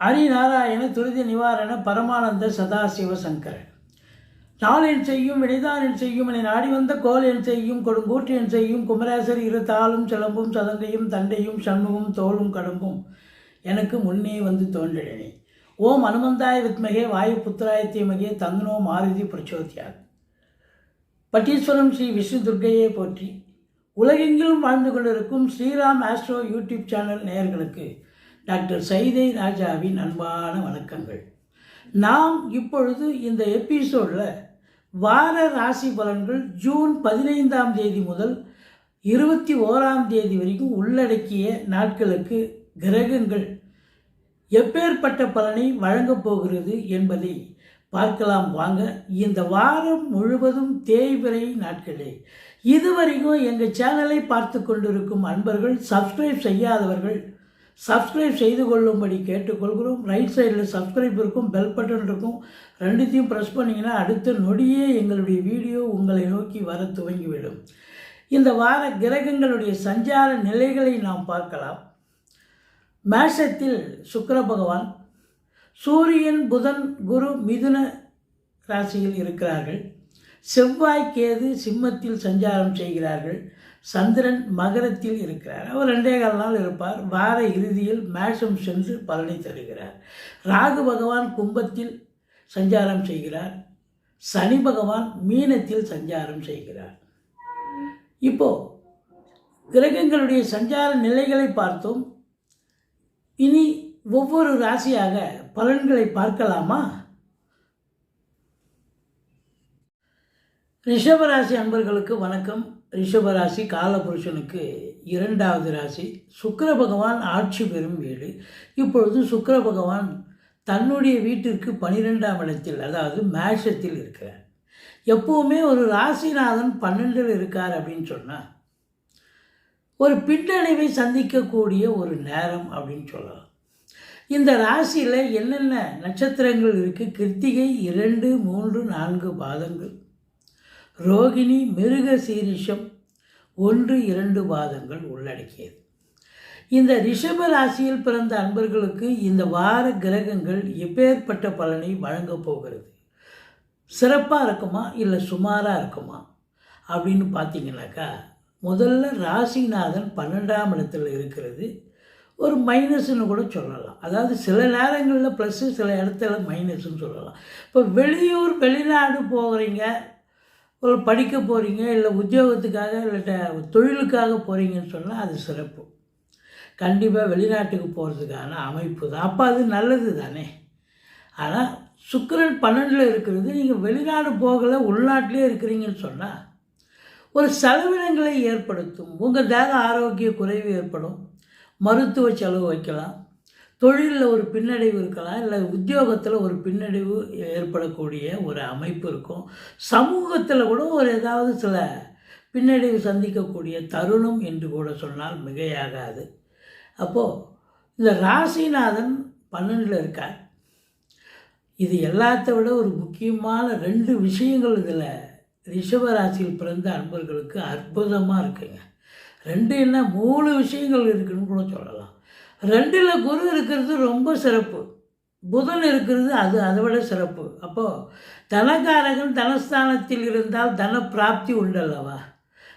ஹரிநாராயண துரித நிவாரண பரமானந்த சதாசிவ சங்கரன். நாளென் செய்யும் வினைதானின் செய்யும் என நாடி வந்த கோல் என் செய்யும் கொடுங்கூற்றின் செய்யும் குமரேசர் இரு தாளும் சிலம்பும் சதங்கையும் தண்டையும் சண்முகம் தோளும் கடம்பும் எனக்கு முன்னே வந்து தோன்றினே ஓம் அனுமந்தாய வித்மகே வாயு புத்திராய தீமகே தந்தனோ மாருதி பிரச்சோதியார் பட்டீஸ்வரம் ஸ்ரீ விஷ்ணு துர்க்கையை போற்றி. உலகெங்கிலும் வாழ்ந்து கொண்டிருக்கும் ஸ்ரீராம் ஆஸ்ட்ரோ யூடியூப் சேனல் நேயர்களுக்கு டாக்டர் சைதை ராஜாவின் அன்பான வணக்கங்கள். நாம் இப்பொழுது இந்த எபிசோடில் வார ராசி பலன்கள் ஜூன் பதினைந்தாம் தேதி முதல் இருபத்தி ஓராம் தேதி வரைக்கும் உள்ளடக்கிய நாட்களுக்கு கிரகங்கள் எப்பேற்பட்ட பலனை வழங்கப் போகிறது என்பதை பார்க்கலாம் வாங்க. இந்த வாரம் முழுவதும் தேய்பிறை நாட்களே. இதுவரைக்கும் எங்கள் சேனலை பார்த்து கொண்டிருக்கும் அன்பர்கள் சப்ஸ்கிரைப் செய்யாதவர்கள் சப்ஸ்கிரைப் செய்து கொள்ளும்படி கேட்டுக்கொள்கிறோம். ரைட் சைடில் சப்ஸ்கிரைப் இருக்கும் பெல் பட்டன் இருக்கும். ரெண்டுத்தையும் ப்ரெஸ் பண்ணிங்கன்னா அடுத்த நொடியே எங்களுடைய வீடியோ உங்களை நோக்கி வர துவங்கிவிடும். இந்த வார கிரகங்களுடைய சஞ்சார நிலைகளை நாம் பார்க்கலாம். மேஷத்தில் சுக்கர பகவான் சூரியன் புதன் குரு மிதுன ராசியில் இருக்கிறார்கள். செவ்வாய் கேது சிம்மத்தில் சஞ்சாரம் செய்கிறார்கள். சந்திரன் மகரத்தில் இருக்கிறார். அவர் ரெண்டே கால் நாள் இருப்பார். வார இறுதியில் மேஷம் சென்று பலனை தருகிறார். ராகு பகவான் கும்பத்தில் சஞ்சாரம் செய்கிறார். சனி பகவான் மீனத்தில் சஞ்சாரம் செய்கிறார். இப்போ கிரகங்களுடைய சஞ்சார நிலைகளை பார்த்தோம். இனி ஒவ்வொரு ராசியாக பலன்களை பார்க்கலாமா? ரிஷபராசி அன்பர்களுக்கு வணக்கம். ரிஷபராசி காலபுருஷனுக்கு இரண்டாவது ராசி. சுக்கர பகவான் ஆட்சி பெறும் வீடு இப்பொழுது சுக்கர பகவான் தன்னுடைய வீட்டிற்கு பனிரெண்டாம் இடத்தில் அதாவது மேஷத்தில் இருக்கிறார். எப்போவுமே ஒரு ராசிநாதன் பன்னெண்டில் இருக்கார் அப்படின்னு சொன்னால் ஒரு பின்னடைவை சந்திக்கக்கூடிய ஒரு நேரம் அப்படின்னு சொல்லலாம். இந்த ராசியில் என்னென்ன நட்சத்திரங்கள் இருக்குது கிருத்திகை இரண்டு மூன்று நான்கு பாதங்கள். ரோகிணி மிருக சீரிஷம் ஒன்று இரண்டு வாதங்கள் உள்ளடக்கியது. இந்த ரிஷப ராசியில் பிறந்த அன்பர்களுக்கு இந்த வார கிரகங்கள் எப்பேற்பட்ட பலனை வழங்கப் போகிறது? சிறப்பாக இருக்குமா? இல்லை சுமாராக இருக்குமா? அப்படின்னு பார்த்தீங்கன்னாக்கா முதல்ல ராசிநாதன் பன்னெண்டாம் இடத்துல இருக்கிறது. ஒரு மைனஸ்னு கூட சொல்லலாம். அதாவது சில நேரங்களில் ப்ளஸ்ஸு சில இடத்துல மைனஸ்ன்னு சொல்லலாம். இப்போ வெளியூர் வெளிநாடு போகிறீங்க ஒரு படிக்க போகிறீங்க இல்லை உத்தியோகத்துக்காக இல்லை தொழிலுக்காக போகிறீங்கன்னு சொன்னால் அது சிறப்பு. கண்டிப்பாக வெளிநாட்டுக்கு போகிறதுக்கான அமைப்பு தான். அப்போ அது நல்லது தானே? ஆனால் சுக்கரன் பன்னெண்டில் இருக்கிறது நீங்கள் வெளிநாடு போகலை உள்நாட்டிலே இருக்கிறீங்கன்னு சொன்னால் ஒரு செலவினங்களை ஏற்படுத்தும். உங்கள் தேக ஆரோக்கிய குறைவு ஏற்படும். மருத்துவ செலவு வைக்கலாம். தொழிலில் ஒரு பின்னடைவு இருக்கலாம் இல்லை உத்தியோகத்தில் ஒரு பின்னடைவு ஏற்படக்கூடிய ஒரு அமைப்பு இருக்கும். சமூகத்தில் கூட ஒரு ஏதாவது சில பின்னடைவு சந்திக்கக்கூடிய தருணம் என்று கூட சொன்னால் மிகையாகாது. அப்போது இந்த ராசிநாதன் பன்னெண்டில் இருக்கார். இது எல்லாத்த விட ஒரு முக்கியமான ரெண்டு விஷயங்கள் இதில். ரிஷபராசியில் பிறந்த அன்பர்களுக்கு அற்புதமாக இருக்குங்க. ரெண்டு என்ன மூணு விஷயங்கள் இருக்குன்னு கூட சொல்லலாம். ரெண்டில் குரு இருக்கிறது ரொம்ப சிறப்பு. புதன் இருக்கிறது அது அதை விட சிறப்பு. அப்போது தனக்காரகன் தனஸ்தானத்தில் இருந்தால் தன பிராப்தி உண்டல்லவா?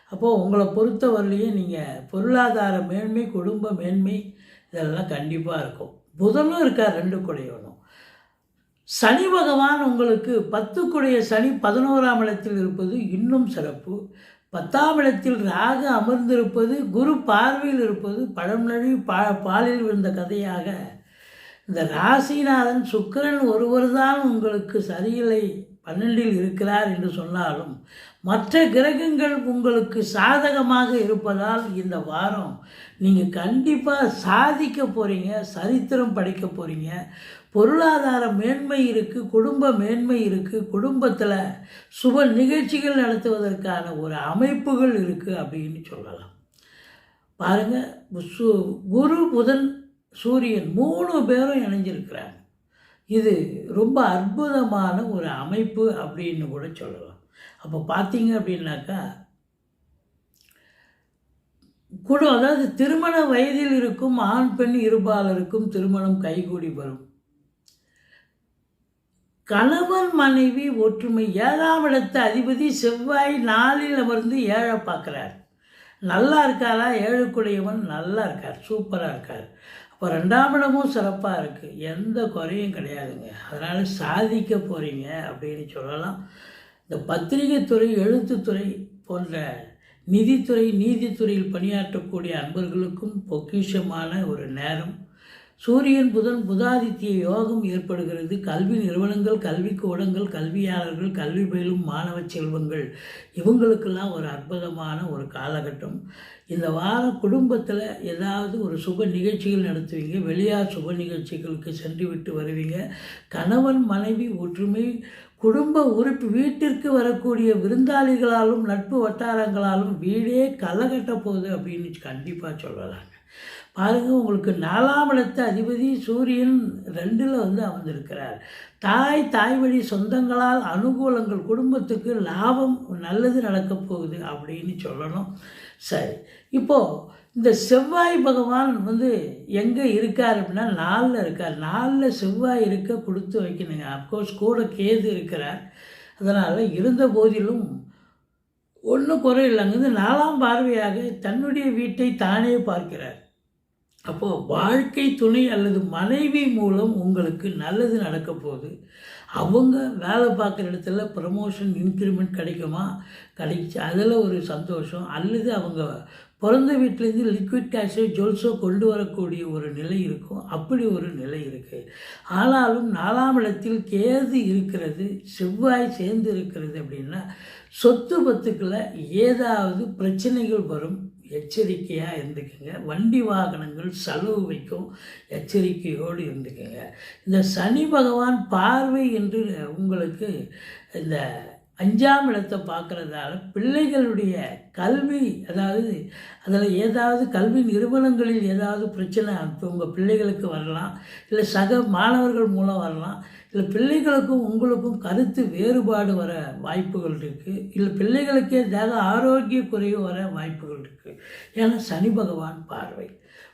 அப்போது உங்களை பொறுத்தவரையிலையும் நீங்கள் பொருளாதார மேன்மை குடும்ப மேன்மை இதெல்லாம் கண்டிப்பாக இருக்கும். புதனும் இருக்கார் ரெண்டு குடையவனும். சனி பகவான் உங்களுக்கு பத்துக்குடைய சனி பதினோராம் இடத்தில் இருப்பது இன்னும் சிறப்பு. பத்தாம் இடத்தில் ராகு அமர்ந்திருப்பது குரு பார்வையில் இருப்பது பழமொழி பா பாலில் விழுந்த கதையாக. இந்த ராசிநாதன் சுக்கிரன் ஒருவர் தான் உங்களுக்கு சரியில்லை பன்னெண்டில் இருக்கிறார் என்று சொன்னாலும் மற்ற கிரகங்கள் உங்களுக்கு சாதகமாக இருப்பதால் இந்த வாரம் நீங்கள் கண்டிப்பாக சாதிக்க போகிறீங்க சரித்திரம் படைக்க போகிறீங்க பொருளாதார மேன்மை இருக்குது குடும்ப மேன்மை இருக்குது குடும்பத்தில் சுப நிகழ்ச்சிகள் நடத்துவதற்கான ஒரு அமைப்புகள் இருக்குது அப்படின்னு சொல்லலாம். பாருங்கள் சு குரு புதன் சூரியன் மூணு பேரும் இணைஞ்சிருக்கிறாங்க. இது ரொம்ப அற்புதமான ஒரு அமைப்பு அப்படின்னு கூட சொல்லலாம். அப்போ பார்த்தீங்க அப்படின்னாக்கா குடு அதாவது திருமண வயதில் இருக்கும் ஆண் பெண் இருபாலருக்கும் திருமணம் கைகூடி வரும். கணவன் மனைவி ஒற்றுமை. ஏழாம் இடத்து அதிபதி செவ்வாய் நாளில் அமர்ந்து ஏழை பார்க்குறார். நல்லா இருக்காரா? ஏழுக்குடையவன் நல்லா இருக்கார். சூப்பராக இருக்கார். அப்போ ரெண்டாம் இடமும் சிறப்பாக இருக்குது எந்த குறையும் கிடையாதுங்க. அதனால் சாதிக்க போகிறீங்க அப்படின்னு சொல்லலாம். இந்த பத்திரிகை துறை எழுத்துத்துறை போன்ற நிதித்துறை நீதித்துறையில் பணியாற்றக்கூடிய அன்பர்களுக்கும் பொக்கிஷமான ஒரு நேரம். சூரியன் புதன் புதாதித்ய யோகம் ஏற்படுகிறது. கல்வி நிறுவனங்கள் கல்வி கூடங்கள் கல்வியாளர்கள் கல்வி பயிலும் மாணவ செல்வங்கள். இவங்களுக்கெல்லாம் ஒரு அற்புதமான ஒரு காலகட்டம். இந்த வாரம் குடும்பத்தில் ஏதாவது ஒரு சுப நிகழ்ச்சிகள் நடத்துவீங்க. வெளியார் சுப நிகழ்ச்சிகளுக்கு சென்று விட்டு வருவீங்க. கணவன் மனைவி ஒற்றுமை குடும்ப உறுப்பு வீட்டிற்கு வரக்கூடிய விருந்தாளிகளாலும் நட்பு வட்டாரங்களாலும் வீடே களை கட்ட போகுது அப்படின்னு கண்டிப்பாக சொல்லலாங்க. பாருங்க உங்களுக்கு நாலாம் இடத்த அதிபதி சூரியன் ரெண்டில் வந்து அமர்ந்திருக்கிறார். தாய் தாய் வழி சொந்தங்களால் அனுகூலங்கள் குடும்பத்துக்கு லாபம் நல்லது நடக்கப் போகுது அப்படின்னு சொல்லணும். சரி இப்போது இந்த செவ்வாய் பகவான் வந்து எங்கே இருக்கார் அப்படின்னா நாலில் இருக்கார். நாலில் செவ்வாய் இருக்க கொடுத்து வைக்கணுங்க. அப்கோர்ஸ் கூட கேது இருக்கிறார். அதனால் இருந்த போதிலும் ஒன்றும் குறை இல்லைங்கிறது நாலாம் பார்வையாக தன்னுடைய வீட்டை தானே பார்க்கிறார். அப்போது வாழ்க்கை துணை அல்லது மனைவி மூலம் உங்களுக்கு நல்லது நடக்க போகுது அவங்க வேலை பார்க்குற இடத்துல ப்ரமோஷன் இன்க்ரிமெண்ட் கிடைக்குமா? கிடைச்சி அதில் ஒரு சந்தோஷம். அல்லது அவங்க பிறந்த வீட்டிலேருந்து லிக்விட் கேஷோ ஜுவல்ஸோ கொண்டு வரக்கூடிய ஒரு நிலை இருக்கும். அப்படி ஒரு நிலை இருக்குது ஆனாலும் நாலாம் இடத்தில் கேது இருக்கிறது செவ்வாய் சேர்ந்து இருக்கிறது அப்படின்னா சொத்து பத்துக்களை ஏதாவது பிரச்சனைகள் வரும். எச்சரிக்கையாக இருந்துக்குங்க. வண்டி வாகனங்கள் செலவு வைக்கும் எச்சரிக்கையோடு இருந்துக்குங்க. இந்த சனி பகவான் பார்வை என்று உங்களுக்கு இந்த அஞ்சாம் இடத்தை பார்க்குறதால பிள்ளைகளுடைய கல்வி அதாவது அதில் ஏதாவது கல்வி நிறுவனங்களில் ஏதாவது பிரச்சனை உங்கள் பிள்ளைகளுக்கு வரலாம் இல்லை சக மாணவர்கள் மூலம் வரலாம் இல்லை பிள்ளைகளுக்கும் உங்களுக்கும் கருத்து வேறுபாடு வர வாய்ப்புகள் இருக்குது இல்லை பிள்ளைகளுக்கே தேக ஆரோக்கிய குறைவு வர வாய்ப்புகள் இருக்குது ஏன்னா சனி பகவான் பார்வை.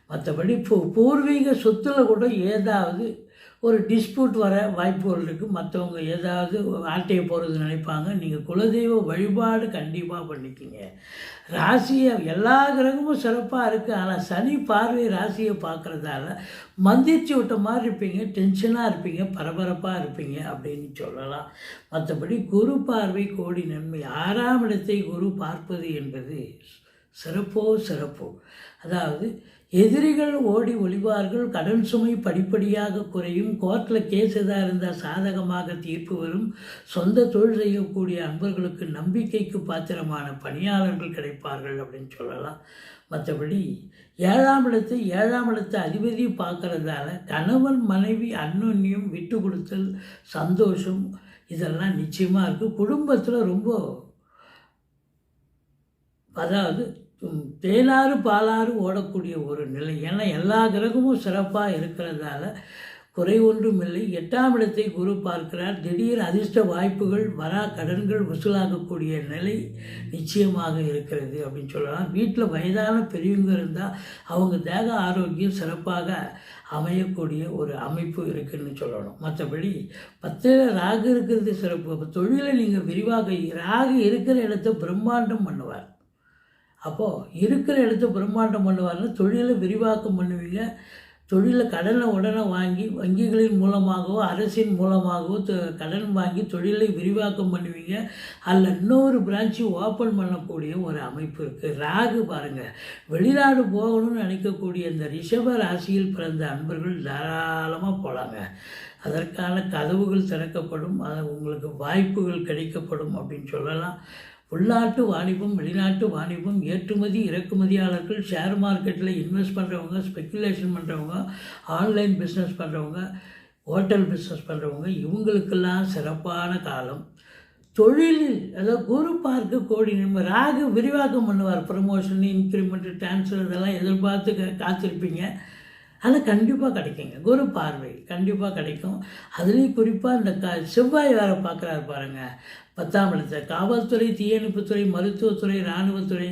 மற்றபடி பூ பூர்வீக சொத்தில் கூட ஏதாவது ஒரு டிஸ்பியூட் வர வாய்ப்புகள் இருக்குது மற்றவங்க ஏதாவது ஆட்டையை போகிறது நினைப்பாங்க. நீங்கள் குலதெய்வ வழிபாடு கண்டிப்பாக பண்ணிக்கிங்க. ராசியை எல்லா கிரகமும் சிறப்பாக இருக்குது ஆனால் சனி பார்வை ராசியை பார்க்குறதால மந்திரிச்சு விட்ட மாதிரி இருப்பீங்க. டென்ஷனாக இருப்பீங்க. பரபரப்பாக இருப்பீங்க அப்படின்னு சொல்லலாம். மற்றபடி குரு பார்வை கோடி நன்மை. ஆறாம் இடத்தை குரு பார்ப்பது என்பது சிறப்போ சிறப்போ. அதாவது எதிரிகள் ஓடி ஒளிவார்கள் கடன் சுமை படிப்படியாக குறையும் கோர்ட்டில் கேஸ் எதாக இருந்தால் சாதகமாக தீர்ப்பு வரும். சொந்த தொழில் செய்யக்கூடிய அன்பர்களுக்கு நம்பிக்கைக்கு பாத்திரமான பணியாளர்கள் கிடைப்பார்கள் அப்படின்னு சொல்லலாம். மற்றபடி ஏழாம் இடத்தை ஏழாம் இடத்தை அதிபதி பார்க்குறதால கணவன் மனைவி அன்னொன்னியும் விட்டு கொடுத்தல் சந்தோஷம் இதெல்லாம் நிச்சயமாக இருக்குது குடும்பத்தில் ரொம்ப அதாவது தேலாறு தேனாறு பாலாறு ஓடக்கூடிய ஒரு நிலை. ஏன்னா எல்லா கிரகமும் சிறப்பாக இருக்கிறதால குறை ஒன்றும் இல்லை. எட்டாம் இடத்தை குரு பார்க்கிறார். திடீர் அதிர்ஷ்ட வாய்ப்புகள் வரா கடன்கள் வசூலாகக்கூடிய நிலை நிச்சயமாக இருக்கிறது அப்படின்னு சொல்லலாம். வீட்டில் வயதான பெரியவங்க இருந்தால் அவங்க தேக ஆரோக்கியம் சிறப்பாக அமையக்கூடிய ஒரு அமைப்பு இருக்குதுன்னு சொல்லணும். மற்றபடி பத்தில் ராகு இருக்கிறது சிறப்பு. அப்போ தொழிலை நீங்கள் விரிவாக ராகு இருக்கிற இடத்த பிரம்மாண்டம் பண்ணுவார். அப்போது இருக்கிற இடத்த பிரம்மாண்டம் பண்ணுவார்னா தொழிலை விரிவாக்கம் பண்ணுவீங்க. தொழிலை கடனை உடனே வாங்கி வங்கிகளின் மூலமாகவோ அரசின் மூலமாகவோ கடன் வாங்கி தொழிலை விரிவாக்கம் பண்ணுவீங்க. அதில் இன்னொரு பிரான்ச்சு ஓப்பன் பண்ணக்கூடிய ஒரு அமைப்பு இருக்குது ராகு பாருங்கள் வெளிநாடு போகணும்னு நினைக்கக்கூடிய இந்த ரிஷப ராசியில் பிறந்த அன்பர்கள் தாராளமாக போகலாங்க அதற்கான கதவுகள் திறக்கப்படும். அது உங்களுக்கு வாய்ப்புகள் கிடைக்கப்படும் அப்படின்னு சொல்லலாம். உள்நாட்டு வாணிபம் வெளிநாட்டு வாணிபம் ஏற்றுமதி இறக்குமதியாளர்கள் ஷேர் மார்க்கெட்டில் இன்வெஸ்ட் பண்ணுறவங்க ஸ்பெக்குலேஷன் பண்ணுறவங்க ஆன்லைன் பிஸ்னஸ் பண்ணுறவங்க ஹோட்டல் பிஸ்னஸ் பண்ணுறவங்க இவங்களுக்கெல்லாம் சிறப்பான காலம். தொழிலில் அதாவது குரு பார்க்க கோடி நம்ம ராகு விரிவாக்கம் பண்ணுவார். ப்ரமோஷன் இன்க்ரிமெண்ட் ட்ரான்ஸ்ஃபர் இதெல்லாம் எதிர்பார்த்து காத்திருப்பீங்க. ஆனால் கண்டிப்பாக கிடைக்குங்க. குரு பார்வை கண்டிப்பாக கிடைக்கும். அதுலேயும் குறிப்பாக இந்த க செவ்வாய் வேறு பார்க்குறாரு பாருங்கள் பத்தாம் இடத்துல காவல்துறை தீயணைப்புத்துறை மருத்துவத்துறை இராணுவத்துறை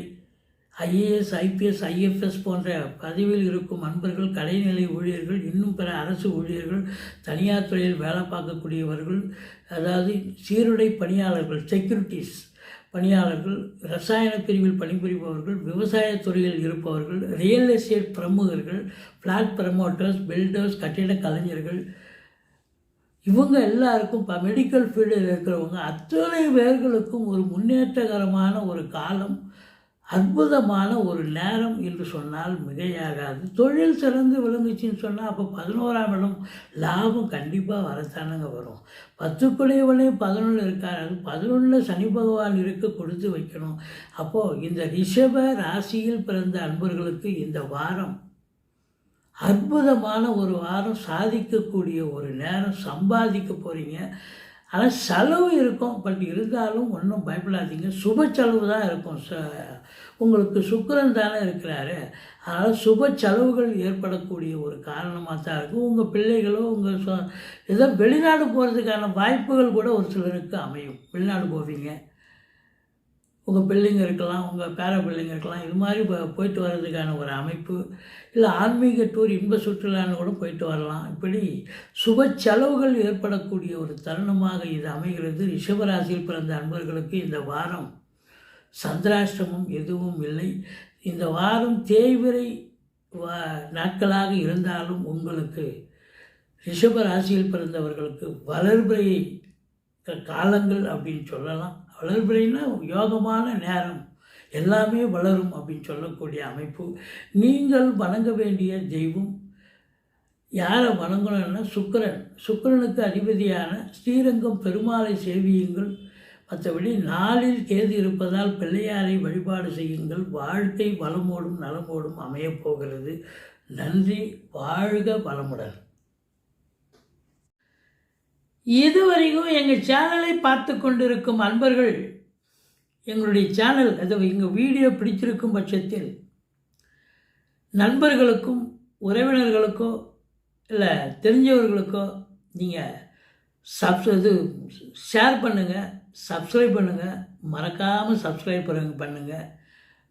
ஐஏஎஸ் ஐபிஎஸ் ஐஎஃப்எஸ் போன்ற பதவியில் இருக்கும் அன்பர்கள் கலைநிலை ஊழியர்கள் இன்னும் பிற அரசு ஊழியர்கள் தனியார் துறையில் வேலை பார்க்கக்கூடியவர்கள் அதாவது சீருடை பணியாளர்கள் செக்யூரிட்டிஸ் பணியாளர்கள் ரசாயன பிரிவில் பணிபுரிபவர்கள் விவசாயத்துறையில் இருப்பவர்கள் ரியல் எஸ்டேட் பிரமுகர்கள் ஃப்ளாட் ப்ரமோட்டர்ஸ் பில்டர்ஸ் கட்டிட கலைஞர்கள் இவங்க எல்லாருக்கும் இப்போ மெடிக்கல் ஃபீல்டில் இருக்கிறவங்க அத்தனை பேர்களுக்கும் ஒரு முன்னேற்றகரமான ஒரு காலம் அற்புதமான ஒரு நேரம் என்று சொன்னால் மிகையாகாது. தொழில் சிறந்து விளங்குச்சின்னு சொன்னால் அப்போ பதினோராம் இடம் லாபம் கண்டிப்பாக வரத்தானுங்க வரும். பத்துக்குடையவனே பதினொன்று இருக்கார். அது பதினொன்றில் சனி பகவான் இருக்க கொடுத்து வைக்கணும். அப்போது இந்த ரிஷப ராசியில் பிறந்த அன்பர்களுக்கு இந்த வாரம் அற்புதமான ஒரு வாரம் சாதிக்கக்கூடிய ஒரு நேரம் சம்பாதிக்க போகிறீங்க ஆனால் செலவு இருக்கும். பட் இருந்தாலும் ஒன்றும் பயப்படாதீங்க. சுப செலவு தான் இருக்கும். ச உங்களுக்கு சுக்கிரன் தானே இருக்கிறாரு. அதனால் சுப செலவுகள் ஏற்படக்கூடிய ஒரு காரணமாக தான் இருக்கும் உங்கள் பிள்ளைகளோ உங்கள் சொ ஏதோ வெளிநாடு போகிறதுக்கான வாய்ப்புகள் கூட ஒரு சிலருக்கு அமையும். வெளிநாடு போவீங்க. உங்கள் பிள்ளைங்க இருக்கலாம் உங்கள் பேர பிள்ளைங்க இருக்கலாம் இது மாதிரி போ- போயிட்டு வர்றதுக்கான ஒரு அமைப்பு இல்லை ஆன்மீக டூர் இன்ப சுற்றுலான்னு கூட போயிட்டு வரலாம். இப்படி சுப செலவுகள் ஏற்படக்கூடிய ஒரு தருணமாக இது அமைகிறது. ரிஷபராசியில் பிறந்த அன்பர்களுக்கு இந்த வாரம் சந்திராஷ்டமம் எதுவும் இல்லை. இந்த வாரம் தேய்விரை வா நாட்களாக இருந்தாலும் உங்களுக்கு ரிஷப ராசியில் பிறந்தவர்களுக்கு வளர்பிறை காலங்கள் அப்படின்னு சொல்லலாம். வளர்பிறைன்னா யோகமான நேரம். எல்லாமே வளரும் அப்படின்னு சொல்லக்கூடிய அமைப்பு. நீங்கள் வணங்க வேண்டிய தெய்வம் யாரை வணங்கணும்னா சுக்கிரன். சுக்கரனுக்கு அதிபதியான ஸ்ரீரங்கம் பெருமாளை சேவியுங்கள். மற்றபடி நாளில் கேது இருப்பதால் பிள்ளையாரை வழிபாடு செய்யுங்கள். வாழ்க்கை வளமோடும் நலமோடும் அமையப் போகிறது. நன்றி. வாழ்க வளமுடன். இதுவரைக்கும் எங்கள் சேனலை பார்த்து கொண்டிருக்கும் அன்பர்கள் எங்களுடைய சேனல் அது எங்கள் வீடியோ பிடிச்சிருக்கும் பட்சத்தில் நண்பர்களுக்கும் உறவினர்களுக்கோ இல்லை தெரிஞ்சவர்களுக்கோ நீங்கள் சப்ஸ் இது ஷேர் பண்ணுங்கள் சப்ஸ்கிரைப் பண்ணுங்கள் மறக்காமல் சப்ஸ்கிரைப் பண்ணுங்கள்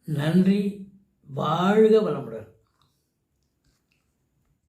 நன்றி வாழ்க வளமுடன்.